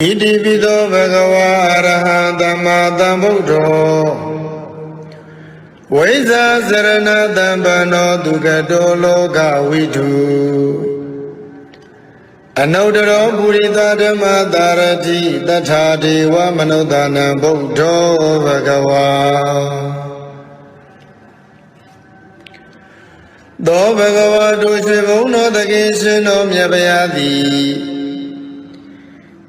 ဣတိပိသောဘဂဝါအရဟံသမ္မာသမ္ဗုဒ္ဓောဝိဇာစရဏတံပနောဒုက္ကတောလောကဝိတုအနုတ္တရောပုရိသဓမ္မတာရတိတထာဒေဝမနုဿာနံဗုဒ္ဓောဘဂဝါသောဘဂဝါတို့ရွှေဘုံတော်တကိရှင်တော်မြတ်ဗျာသည်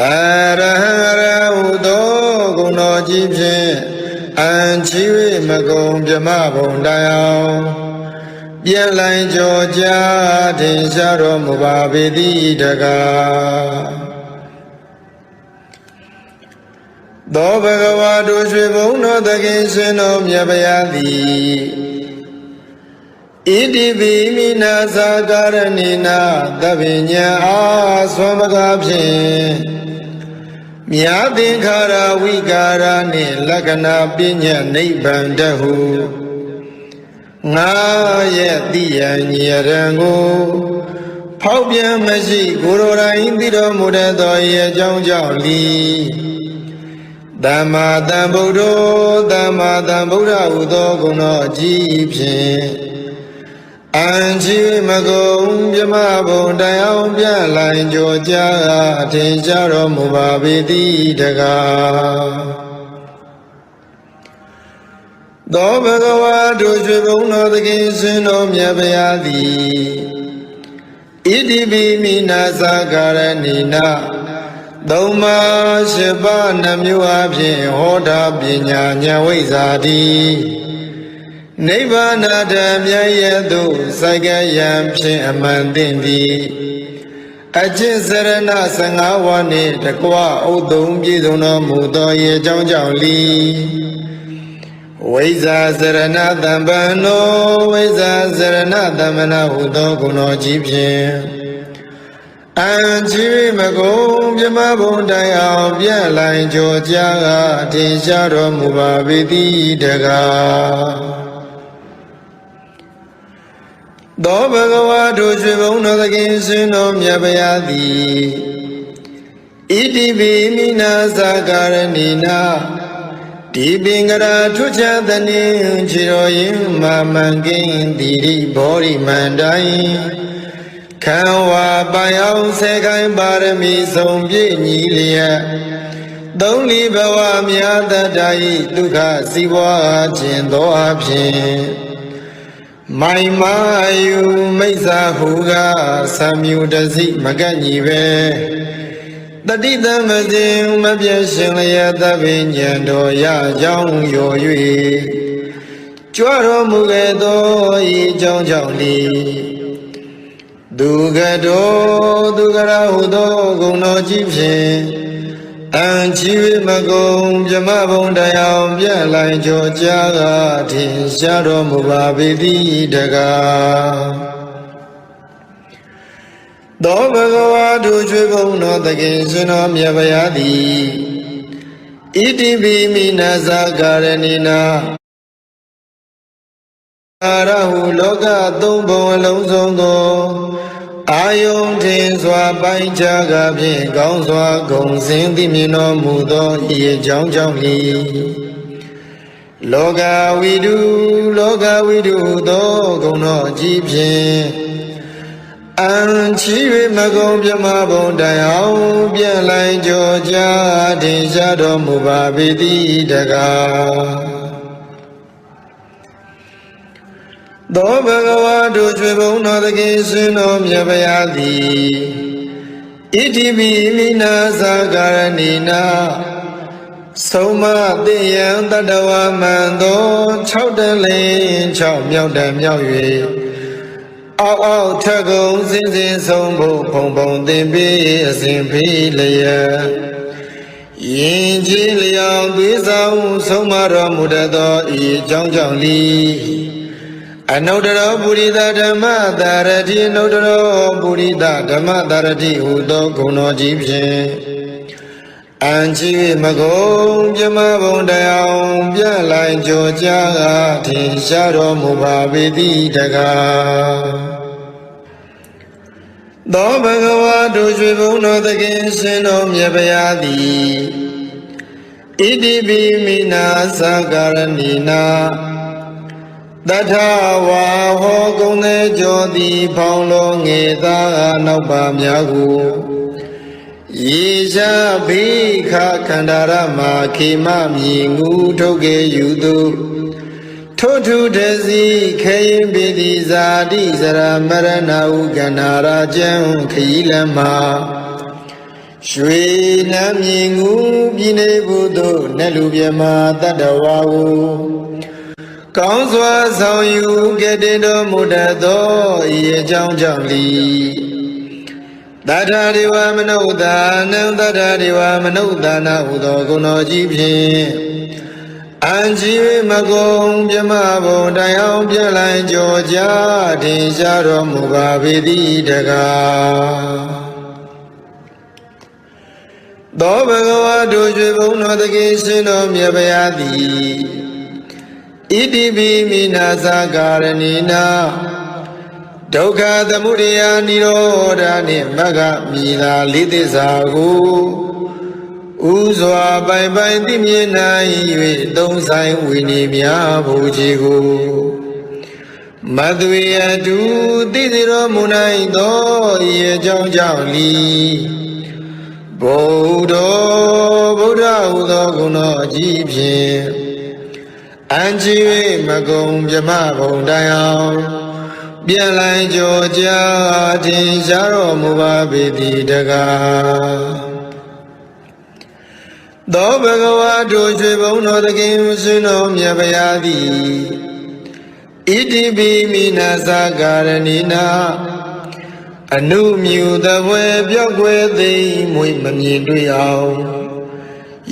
အရဟံရဟုသောဂုဏတော်ကြီးဖြင့်အံချီ၍မကုံမြမဘုံတိုင်အောင်ပြန်လိုင်းကြောကြထင်ရှားတော်မူပါပေသည်တကားသောဘဂဝါတို့ရွှေဘုံတော်သခင်ရှင်တော်မြတ်ဗျာသည် ဣတိပိမိနာသာကာရဏိနာသဗ္ဗညံအာသွမ်းပကားဖြင့်မြာသင်္ခါရဝိကာရနှင့်လက္ခဏာပညာနိဗ္ဗာန်တဟုငါရဲ့တိယံညရံကိုဖောက်ပြန်မရှိကိုယ်တော်တိုင်သိတော်မူတတ်သောဤအကြောင်းကြောင့်လီသမ္မာသမ္ဗုဒ္ဓောသမ္မာသမ္ဗုဒ္ဓဟုသောဂုဏတော်အကြီးဖြင့် အံချီမကုံမြမဘုံတရားပြလိုင်ကြောကြအထင်ရှားတော်မူပါပေသည်တကားသောဘဂဝါတို့ရွှေဘုံတော်သခင်ရှင်တော်မြတ်ဗျာသည်ဣတိပိမိနာသာကာရဏိနာသုံးပါးရှိပါးနှမျိုးအဖြစ်ဟောတာပညာဉာဏ်ဝိဇ္ဇာတိ နိဗ္ဗာန်ဓမ္မရဲ့သို့စိုက်ကယံဖြင့်အမှန်သိသည်အကျင့်စရဏ15ဝါနှင့်တကွဥသုံးပြည့်စုံတော်မူသောရေအကြောင်းကြောင့်လီဝိဇာစရဏတံပံနောဝိဇာစရဏတမ္မနာဟုသောဂုဏတော်ကြီးဖြင့်အံချီမကုံမြမဘုံတိုင်အောင်ပြန့်လိုင်ကြောကြာကအထင်ရှားတော်မူပါပေသည်တကား သောဘဂဝါတို့ရွှေဘုံတော်သခင်ရှင်တော်မြတ်ဗျာသည်ဣတိပိမိနာသာကာရဏိနာဒီပင်္ဂရာထွချသနေခြေတော်ရင်မာမန်ကင်းတိရိဘောရိမန္တိုင်ခံဝါပိုင်အောင်ဆယ်ခိုင်ပါရမီဆုံးပြည့်ညီလျက်သုံးလီဘဝမြတ်တတ္တဤဒုက္ခစီးပွားခြင်းသောအဖြစ် မိုင်မာယူမိစ္ဆာဟုကသံမြူတစိမကန့်ညီပဲတတိတမဇင်မပြည့်ရှင်လျက်သဗ္ဗညံတော်ရကြောင်းရော်၍ကြွတော်မူခဲ့သောဤကြောင်းကြောင့်လီဒုက္ခတောဒုက္ခရဟုသောဂုဏတော်ကြီးဖြင့် အံချီမကုံမြမဘုံတရားပြန့်လိုင်ကြောကြာကထင်ရှားတော်မူပါပေသည်တကားသောဘဂဝါတို့ကျွေးဘုံတော်တခင်ရှင်တော်မြတ်ဗျာသည်ဣတိပိမိနာဇာကာရဏိနာအာရဟုလောကသုံးဘုံအလုံးစုံသော အာယုန်ထင်စွာပိုင်းခြားကဖြင့်ကောင်းစွာဂုံစင်သိမြင်တော်မူသောဤအကြောင်းကြောင့်လီလောကဝိတုလောကဝိတုသောဂုံတော်အကြီးဖြင့်အံချီ၍မကုံပြမဘုံတိုင်အောင်ပြန့်လိုက်ကြောကြာထင်ရှားတော်မူပါပေသည်တကား သောဘဂဝါတို့ကျွေဘုံတော်သခင်ရှင်တော်မြတ်ဗျာသည်ဣတိပိမိနာသာကာရဏိနာဆုံးမသိယံတတဝမံသော6တလင်း6မြောက်တံမြောက်၍အောက်အောက်ထက်ကုံစင်စင်ဆုံးဖို့ဖုံဖုံသင်ပြီးအစဉ်ဖိလျက်ယင်ကြီးလျောင်သွေးဆောင်ဆုံးမတော်မူတတ်သောဤအကြောင်းကြောင့်လီ အနုတ္တရောပုရိသဓမ္မတာရတိအနုတ္တရောပုရိသဓမ္မတာရတိဟူသောဂုဏတော်ကြီးဖြင့်အံချီမကုံပြမဘုံတရားပြလိုက်ကြောကြထင်ရှားတော်မူပါပေတိတကားသောဘဂဝါတို့ရွှေဘုံတော်သခင်ရှင်တော်မြတ်ဗျာသည်ဣတိပိမိနာသကာရဏီနာ တထဝါဟောကုံသေးကြောသည်ဖောင်းလုံးငေသာနောက်ပါများကိုယေရှာဘိခခန္ဓာရမခေမမြည်ငူထုတ်ကေယူသူထိုထုတစီခေယင်ပိတိဇာတိစရမရဏဟုကန္နာရာကျံခยีလမရွှေနမ်းမြင်ငူပြည်နေဘုသို့နတ်လူမြမတတ္တဝါဟု ကောင်းစွာဆောင်ယူကဲ့တင်တော်မူတတ်သောဤအကြောင်းကြောင့်လီတထာဒေဝမနုဿာနံတထာဒေဝမနုဿာနာဟုသောဂုဏတော်ကြီးဖြင့်အံကြီးမကုံပြမဘုံတိုင်အောင်ပြလိုက်ကြောကြထင်ရှားတော်မူပါပေသည်တကားသောဘဂဝါတို့ရွှေဘုံတော်တကိရှင်တော်မြတ်ဗျာသည် ဣတိပိမိနာသကာရဏီနာဒုက္ခသမုဒယនិရောဓနှင့်မဂ္ဂမိသာလေးသစ္စာကိုဥစွာပိုင်ပိုင်သိမြင်နိုင်၍သုံးဆိုင်ဝိနည်းများဘုရားကိုမသွေအတူသိစေတော်မူနိုင်သောဤအကြောင်းကြောင့်လီဘုဒ္ဓဗုဒ္ဓဟူသောဂုဏတော်အကြီးဖြင့် အံကြီး၍မကုံမြမဘုံတိုင်အောင်ပြန်လိုက်ကြောကြထင်ရှားတော်မူပါပေသည်တကားသောဘဂဝါတို့ရွှေဘုံတော်သခင်ရှင်တော်မြတ်ဗျာသည်ဣတိပိမိနာသကာရဏိနာအနုမြူတဝဲပြောက်ွယ်သိမ့်မွေမမြင်တွေ့အောင်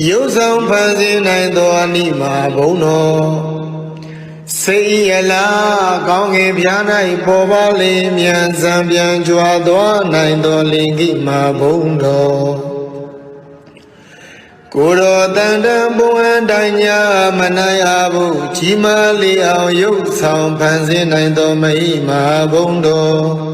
ရုပ်ဆောင်ဖန်ဆင်းနိုင်သောအနိမာဘုံတော်စိတ်ရလားကောင်းငင်ပြား၌ပေါ်ပါလေမြန်စံပြန်ကြွားသွားနိုင်သောလင်ကိမာဘုံတော်ကိုယ်တော်တန်တန်ဘုံအတိုင်းညာမနိုင်အားဘူးကြီးမားလေအောင်ရုပ်ဆောင်ဖန်ဆင်းနိုင်သောမိမာဘုံတော်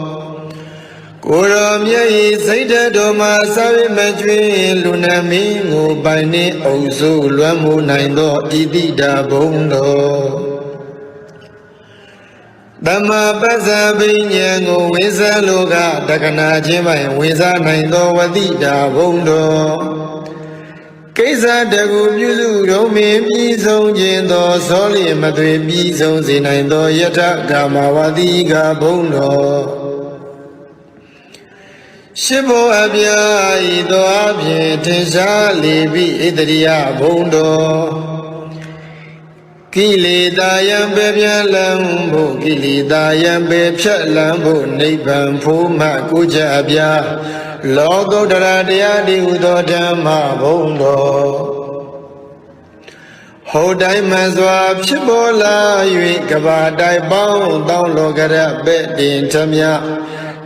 ကိုရောမြတ်ဤစိတ်ဓာတ်တော်မှာစာဝိမကျွင်းလူနာမင်းကိုပိုင်နှင့်အုပ်စုလွမ်းမိုးနိုင်သောဣတိတာဘုံတော်တမ္မာပဇ္ဇဗိညာဉ်ကိုဝိဇ္ဇလောကတက္ကနာချင်းပိုင်ဝိဇ္ဇနိုင်သောဝတိတာဘုံတော်ကိစ္စတကူပြုစုတော်မင်းပြီးဆုံးခြင်းသောသောလျင်မသွေပြီးဆုံးစေနိုင်သောယထကာမဝတိကဘုံတော် ရှိဘောအပြာဤသောအဖြင့်ထင်ရှားလေပြီဣတရိယဘုံတော်ကိလေသာယံပေပြလံဖို့ကိလေသာယံပေဖြတ်လံဖို့နိဗ္ဗာန်ဖို့မှကိုကြအပြာလောကုတ္တရာတရားဒီဟုသောဓမ္မဘုံတော်ဟောတိုင်းမှန်စွာဖြစ်ပေါ်လာ၍ကဘာတိုင်ပေါင်းတောင်းလောကရပဲ့တင်ထမြ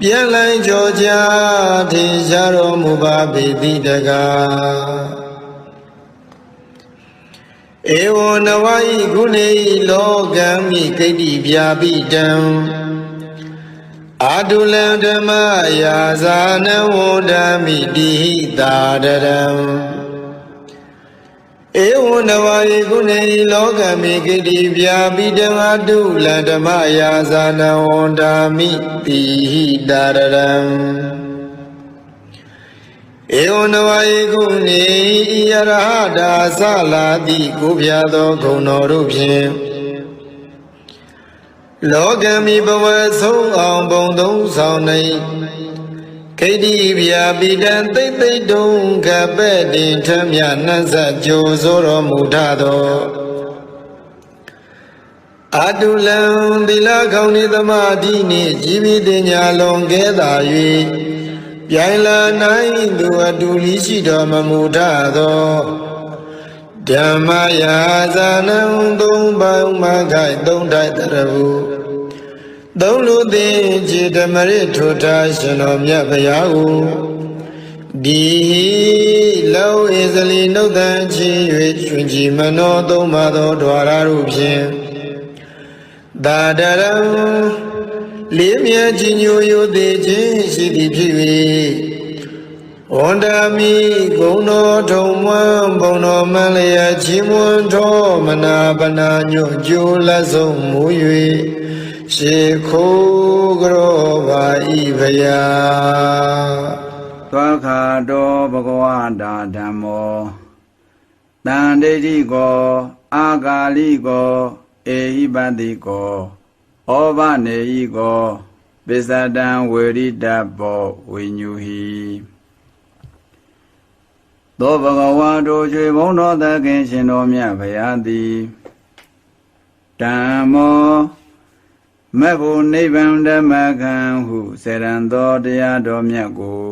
ပြန်လိုက်ကြောကြထင်ရှားတော်မူပါပေတိတကားဧဝနဝဤကုနေဤလောကံမိကိတိပြာပိတံအာတုလံဓမ္မယာဇာနဝန္ဒမိတိဟိတာတရံ ဧဝနဝဤကုနေဤလောကံမိကိတိပြာပိတံအာတုလံဓမ္မယာဇာနဝန္ဒမိတိဟိတာရံဧဝံနဝယေကုနေဤယရဟတာသလာတိကိုပြသောဂုဏတော်တို့ဖြင့်လောကမီဘဝဆုံးအောင်ဘုံသုံးဆောင်နေ ခိတိဗျာပိတံသိမ့်သိမ့်တုံကပဲ့တင်ထမြနှံ့ဆက်ကြိုဆိုတော်မူထသောအတုလံသီလကောင်းနေသမာဓိနှင့်ជីវិတညာလွန်ကဲသာ၍ပြိုင်လာနိုင်သူအတူလီရှိတော်မမူထသောဓမ္မယာဇာနံသုံးပေါင်းမခိုက်သုံးတိုက်တရဟု သုံးလူသိခြေဓမ္မရထုထားရှင်တော်မြတ်ဘုရားကိုဒီလောဣဇလီနှုတ်တန်ချီ၍ရှင်ကြည်မနောသုံးပါသောဓဝရတို့ဖြင့်သာဒရံလေးမြတ်ကြီးညိုယိုသေးခြင်းရှိသည်ဖြစ်၍ဝန္ဒမိဂုံတော်ထုံမွန်းဘုံတော်မန်းလျက်ချီးမွန်းတော်မနာပနာညွတ်ကြိုးလက်ဆုံးမူ၍ ရှေခိုးကြောပါဤဖယားသောခာတောဘဂဝတာဓမ္မောတန်ဒိဋ္ဌိကောအာဂါလိကောအေဟိပတိကောဩဘနေဟိကောပစ္စတံဝေရိတဘောဝိညူဟိသောဘဂဝါတို့ကျွေဘုံတော်သခင်ရှင်တော်မြတ်ဘုရားသည်ဓမ္မော မက်ဖို့နိဗ္ဗာန်ဓမ္မခံဟုစေရန်သောတရားတော်မြတ်ကို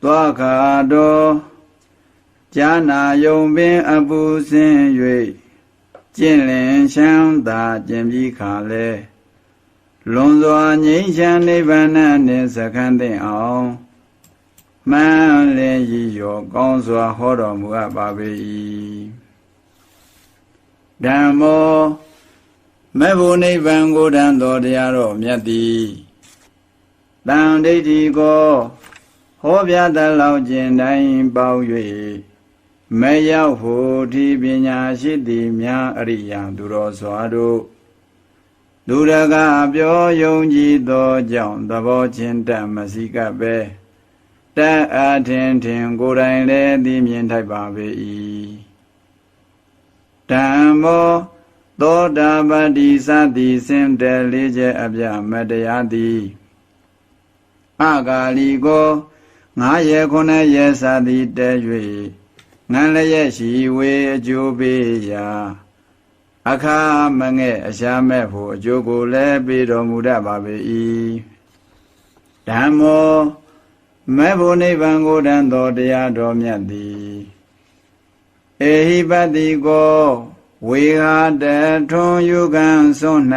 သွားခါတော်ဈာနာယုံပင်အပူစင်း၍ကျင့်လင်ချမ်းသာကျင့်ပြီးခါလဲလွန်စွာငြိမ်းချမ်းနိဗ္ဗာန်နှင့်စခန်းသိအောင်မှန်လင်းရည်ရောကောင်းစွာဟောတော်မူအပ်ပါပေ၏ဓမ္မော မေဖို့နိဗ္ဗာန်ကိုတန်တော်တရားတော်မြတ်သည်တန်ဒိဋ္ဌိကိုဟောပြတလောက်ခြင်းတိုင်းပေါင်း၍မရောက်ဖို့ဒီပညာရှိသည်များအရိယာသူတော်စွာတို့လူရကပြောယုံကြည်သောကြောင့်သဘောချင်းတတ်မစီကပ်ပဲတက်အထင်ထင်ကိုယ်တိုင်လည်းသိမြင်ထိုက်ပါပေ၏ဓမ္မော သောတာပတိသတိစင်တယ်လေးချက်အပြမတရားသည်အဂါလီကိုငါရေခုနှစ်ရေစာသည်တဲ၍ငန်းလည်းရဲ့ရှိဝေအကျိုးပေးရာအခါမငဲ့အရှားမဲ့ဖို့အကျိုးကိုလည်းပေးတော်မူတတ်ပါပေ၏ဓမ္မောမဲ့ဖို့နိဗ္ဗာန်ကိုတန်တော်တရားတော်မြတ်သည်အေဟိပတိကို ဝေဟာတထွန်ယုကံစွန့်၌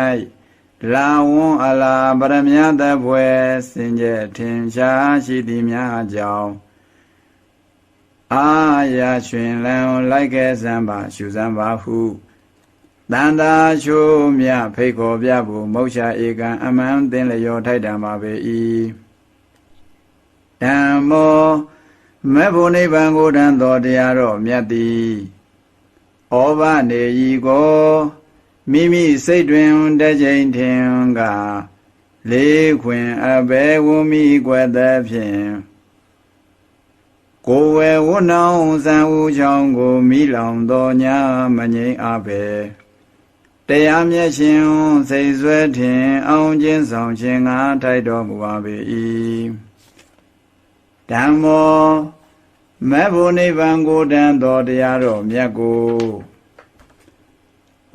လာဝွန်အလာပရမယတဘွယ်စင်ကြယ်ထင်ရှားရှိသည်များကြောင့်အာရရွှင်လန်းလိုက်ခဲ့စမ်းပါရှုစမ်းပါဟုတန်တာချိုးမြဖိတ်ခေါ်ပြဖို့မောရှာဧကံအမှန်သင်လျောထိုက်တံပါပေ၏ဓမ္မောမေဖို့နိဗ္ဗာန်ကိုတန်တော်တရားတော်မြတ်သည် ဩဘနေဤကိုမိမိစိတ်တွင်တကြိမ်ထင်ကလေးခွင်အဘဲဝမိကွယ်သည်ဖြင့်ကိုယ်ဝဲဝနောင်စံဥချောင်းကိုမိလောင်တော်ညာမငိမ့်အဘဲတရားမျက်ရှင်စိတ်ဆွဲထင်အောင်ချင်းဆောင်ခြင်းငါထိုက်တော်မူပါပေ၏ဓမ္မော မေဖို့နိဗ္ဗာန်ကိုတန်တော်တရားတော်မြတ်ကို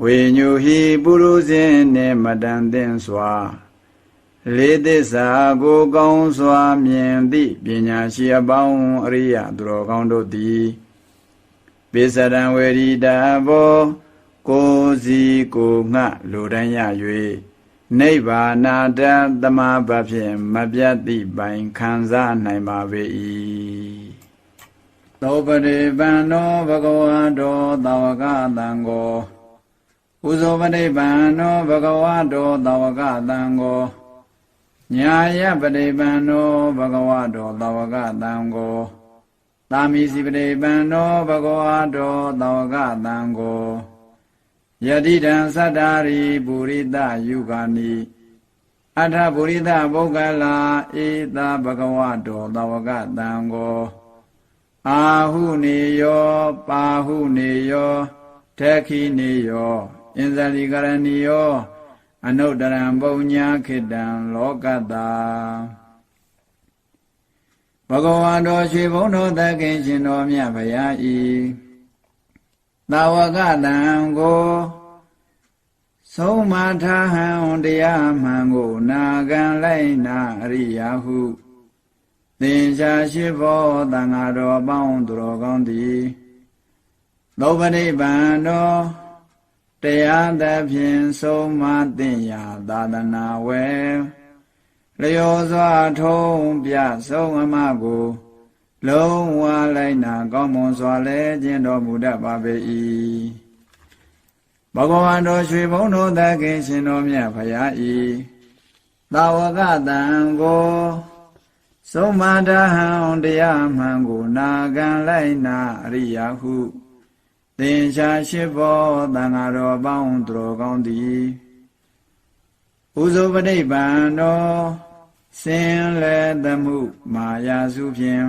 ဝေညုဟိပုရုဇင်းနှင့်မတန်သင်စွာလေးသစ္စာကိုကောင်းစွာမြင်သည့်ပညာရှိအပေါင်းအရိယသူတော်ကောင်းတို့သည်ပိစရံဝေရိတာဘောကိုယ်စီကိုငှလူတိုင်းရ၍နိဗ္ဗာနာတသမဘဖြင့်မပြတ်သည့်ပိုင်ခံစားနိုင်ပါပေ၏ သောပရိပန္နောဘဂဝတောသာဝကတံကိုဥဇောပရိပန္နောဘဂဝတောသာဝကတံကိုညာယပရိပန္နောဘဂဝတောသာဝကတံကိုသာမိစီပရိပန္နောဘဂဝတောသာဝကတံကိုယတိတံသတ္တာရိပုရိသယုဂာနိအထပုရိသပုဂ္ဂလာဧသာဘဂဝတောသာဝကတံကို အာဟုနေယောပါဟုနေယောထက္ခိနေယောအင်ဇလိကရဏီယောအနုတ္တရံပုံညာခိတံလောကတာဘဂဝါတော်ရွှေဘုံတော်သခင်ရှင်တော်မြတ်ဗျာဤသာဝကတံကိုဆုံးမထားဟံတရားမှန်ကိုနာခံလိုက်နာအရိယာဟု သင်္ချာရှိဘောတန်ဃာတော်ပေါင်းသူတော်ကောင်းသည်သောပရိပန်တော်တရားသဖြင့်ဆုံးမသင်ရာသာသနာဝဲလျောစွာထုံးပြဆုံးအမကို လုံးဝလိုက်နာကောင်းမွန်စွာလဲကျင့်တော်မူတတ်ပါပေ၏ဘဂဝါတော်ရွှေဘုံတော်သခင်ရှင်တော်မြတ်ဖရာဤသာဝကတံကို ဆုံးမတဟံတရားမှန်ကိုနာခံလိုက်နာအရိယာဟုသင်္ချာရှိဘောတန်ဃာတော်ပေါင်းသူတော်ကောင်းသည်ဥဇောပဋိပန်တော်စင်လေသမှုမာယာစုဖြင့်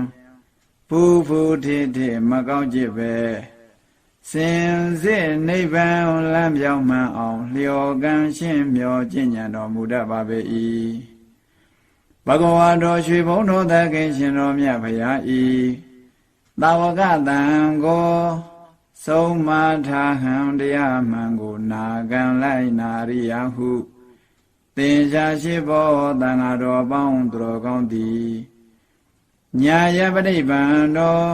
ပူဖူထေထေမကောင်းจิตပဲစင်စစ်နိဗ္ဗာန်လမ်းပြောင်းမှန်အောင် လျော်ကံရှင်းမြော်ကျင့်ကြံတော်မူတတ်ပါပေ၏ ဘဂဝါတော်ရွှေဘုံတော်သခင်ရှင်တော်မြတ်ဖရာဤသာဝကတံကိုဆုံးမထားဟံတရားမှန်ကိုနာခံလိုက်နာရိယဟုသင်္ချာရှိဘောတန်ဃာတော်ပေါင်းသူတော်ကောင်းသည်ညာယပရိပန်တော်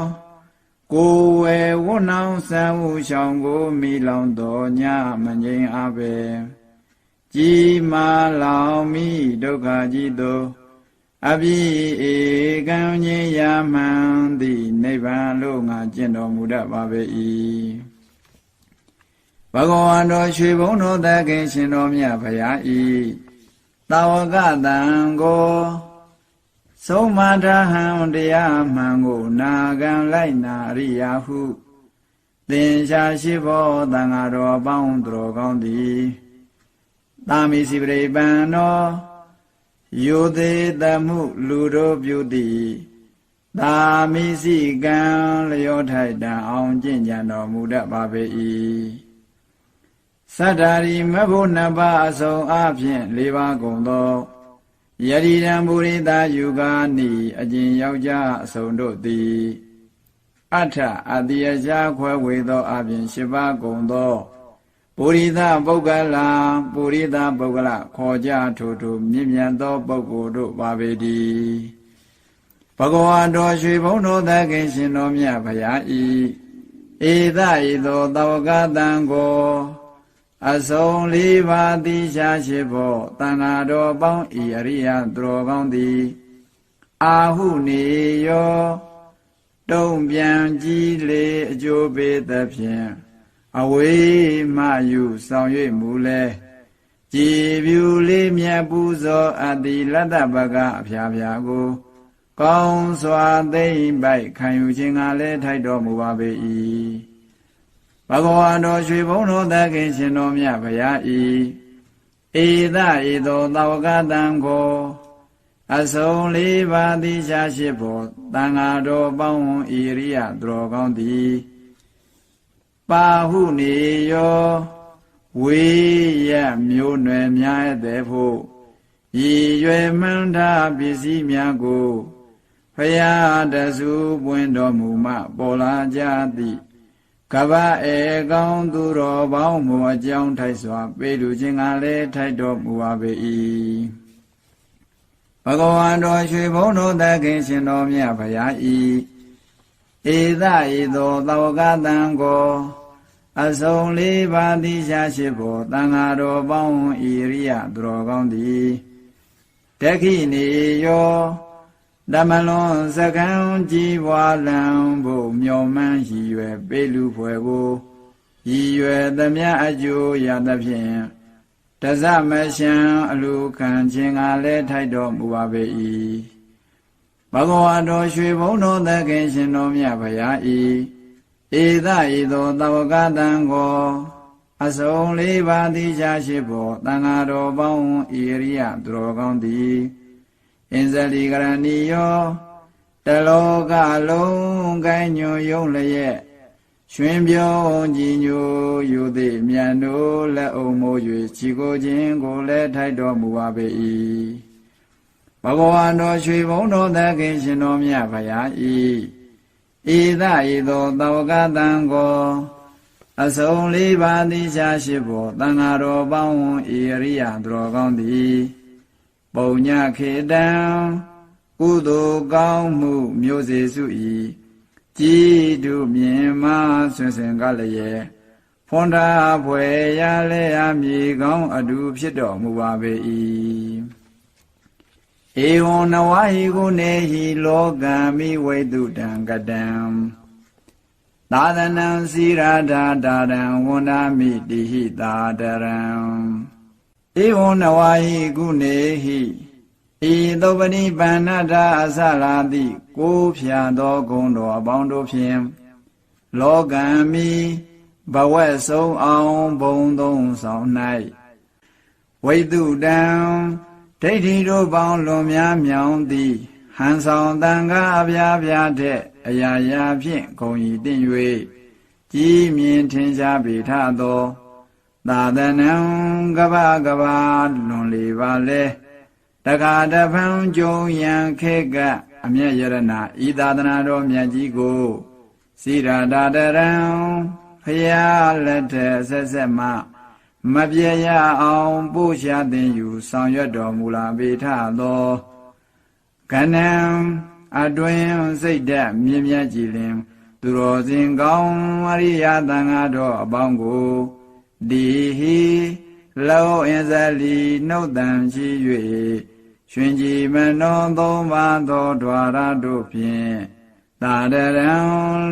ကိုယ်ဝေဝဏ္ဏောင်းဆံဟုရှောင်းကိုမိလောင်တော်ညမငြိမ်အပဲကြီးမာလောင်မိဒုက္ခကြီးသော အပြည့်ဧကံငြိယာမှန်သည်နိဗ္ဗာန်လို့ငါကျင့်တော်မူတတ်ပါပေ၏ဘဂဝါတော်ရွှေဘုံတော်သခင်ရှင်တော်မြတ်ဖရာဤတာဝကတံကိုဆုံးမထဟံတရားမှန်ကိုနာခံလိုက်နာအရိယာဟုသင်္ချာရှိဘောတန်ဃာတော်ပေါင်းသူတော်ကောင်းသည်တာမီစီပရိပန်တော် ယိုသေးတမှုလူတို့ပြုသည်သာမိစီကံလျောထိုက်တံအောင်ကျင့်ကြံတော်မူတတ်ပါပေ၏သတ္တာရီမဘုနှစ်ပါးအစုံအဖြင့်၄ပါးကုန်သောယတိရံပုရိသယူဂာနိအကျင်ယောက်ျားအစုံတို့သည်အထအတိယရှားခွဲဝေသောအပြင်၈ပါးကုန်သော ပုရိသပုဂ္ဂလာပုရိသပုဂ္ဂလခေါ်ကြထို့ထို့မြင့်မြတ်သောပုဂ္ဂိုလ်တို့ပါပေတည်းဘဂဝါတော်ရွှေဘုံတော်သခင်ရှင်တော်မြတ်ဖရာဤဧသဤသောသဝကတံကိုအစုံလေးပါးတိရှားရှိဖို့တဏ္ဍာတော်ပေါင်းဤအရိယသူတော်ကောင်းသည်အာဟုနေယောတုံပြန်ကြည်လေအကျိုးပေးသဖြင့် အဝေးမှယူဆောင်၍မူလဲကြည်ပြူလေးမြတ်ပူဇော်အတ္တိလတ္တပကအဖျားဖျားကို ကောင်းစွာသိမ့်ပိုက်ခံယူခြင်းကလည်းထိုက်တော်မူပါပေ၏ဘဂဝါတော်ရွှေဘုံတော်သခင်ရှင်တော်မြတ်ဗျာဤဧသဧသောသဝကတံကိုအစုံလေးပါးသည်ရှားရှိဖို့တန်ဃာတော်ပေါင်းဤရိယသူတော်ကောင်းသည် ပါဟုနေယောဝေရမျိုးနွယ်များတဲ့ဖို့ရည်ရွယ်မှန်းထားပစ္စည်းများကိုဖရာတဆူပွင့်တော်မူမှပေါ်လာကြသည်ကဗဧကောင်းသူတော်ပေါင်းမူအကြောင်းထိုက်စွာ ပေလူခြင်းကလည်းထိုက်တော်မူပါပေ၏ဘဂဝါတော်ရွှေဘုံတို့သခင်ရှင်တော်မြတ်ဖရာဤ ဧသဤသောသောကတံကိုအစုံလေးပါးတိရှာရှိဖို့တန်ဃာတော်ပေါင်းဤရိယသူတော်ကောင်းသည်တခိနေယောဓမ္မလွန်စကံကြည်ပွားလံဖို့မျော်မှန်းရည်ရွယ်ပေးလူဖွယ်ကိုရည်ရွယ်သမျှအကျိုးရသဖြင့်တဇမရှံအလူခံခြင်းကလည်းထိုက်တော်မူပါပေ၏ ဘဂဝါတော်ရွှေဘုံတော်သခင်ရှင်တော်မြတ်ဖရာဤဧသဤသောတဝကတံကိုအစုံလေးပါးတိချရှိဖို့တန်ဃာတော်ပေါင်းဤရိယသူတော်ကောင်းသည်အင်ဇလီကရဏီယောတလောကလုံးကိုင်းညွယုံလျက်ရွှင်ပြုံးကြည်ညိုယူသည်မြတ်တို့လက်အုံမိုး၍ခြီကိုခြင်းကိုလည်းထိုက်တော်မူပါပေ၏ ဘဂဝါတော်ရွှေဘုံတော်သခင်ရှင်တော်မြတ်ဖရာဤဤသဤသောတဝကတံကိုအစုံလေးပါးသည်ရှားရှိဖို့တန်ဃာတော်ပေါင်းဤရိယသူတော်ကောင်းသည်ပုံညခေတံကုသိုလ်ကောင်းမှုမျိုးစေစုဤကြည်တုမြင်မဆွင်စင်ကလည်းဖွန်တာဖွယ်ရလဲအမြေကောင်းအတူဖြစ်တော်မူပါပေ၏ ဧဝံနဝဟိကုနေဟိလောကံမိဝိတုတံကတံသာသနံစီရာဓာတာရံဝန္ဒာမိတိဟိသာတရံဧဝံနဝဟိကုနေဟိဤသုပတိပန္နတာအစလာတိကိုးဖြာသောဂုံတော်အပေါင်းတို့ဖြင့်လောကံမိဘဝက်ဆုံးအောင်ဘုံသုံးဆောင်၌ဝိတုတံ ဒိဋ္ဌိတို့ပေါင်းလွန်များမြောင်သည်ဟန်ဆောင်တန်ကားအပြားပြားတဲ့အရာရာဖြင့်ဂုံဤတင့်၍ကြီးမြင်ထင်ရှားပေထသောသာသနံကပကပလွန်လေပါလဲတက္ကတဖန်ကြုံရန်ခေကအမျက်ယရဏဤသာသနာတော်မြတ်ကြီးကိုစိရာတာတရံဖရာလက်ထက်ဆက်ဆက်မှ မပြေရအောင်ပို့ရှာတင်ယူဆောင်ရွက်တော်မူလာပေထသောကဏံအတွင်စိတ်ဓာတ်မြင့်မြတ်ကြည်လင် သူတော်စင်ကောင်းအရိယသံဃာတော်အပေါင်းကိုဒီဟိလောအင်းဇလီနှုတ်တန်ရှိ၍ရွှင်ကြည်မနောသုံးပါသောဓွာရတို့ဖြင့်သာတရံ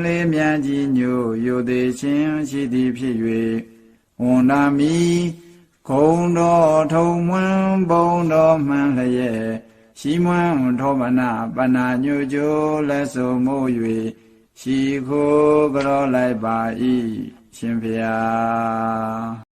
လေးမြတ်ကြီးညိုယိုသေးခြင်းရှိသည်ဖြစ်၍ ဝန်နာမီခုံတော်ထုံမွန်းဘုံတော်မှန်လျက်ရှိမွန်းထောမနာပနာညိုကြိုးလက်စုံမို့၍ရှိခိုးကြောလိုက်ပါ၏ရှင်ဖျား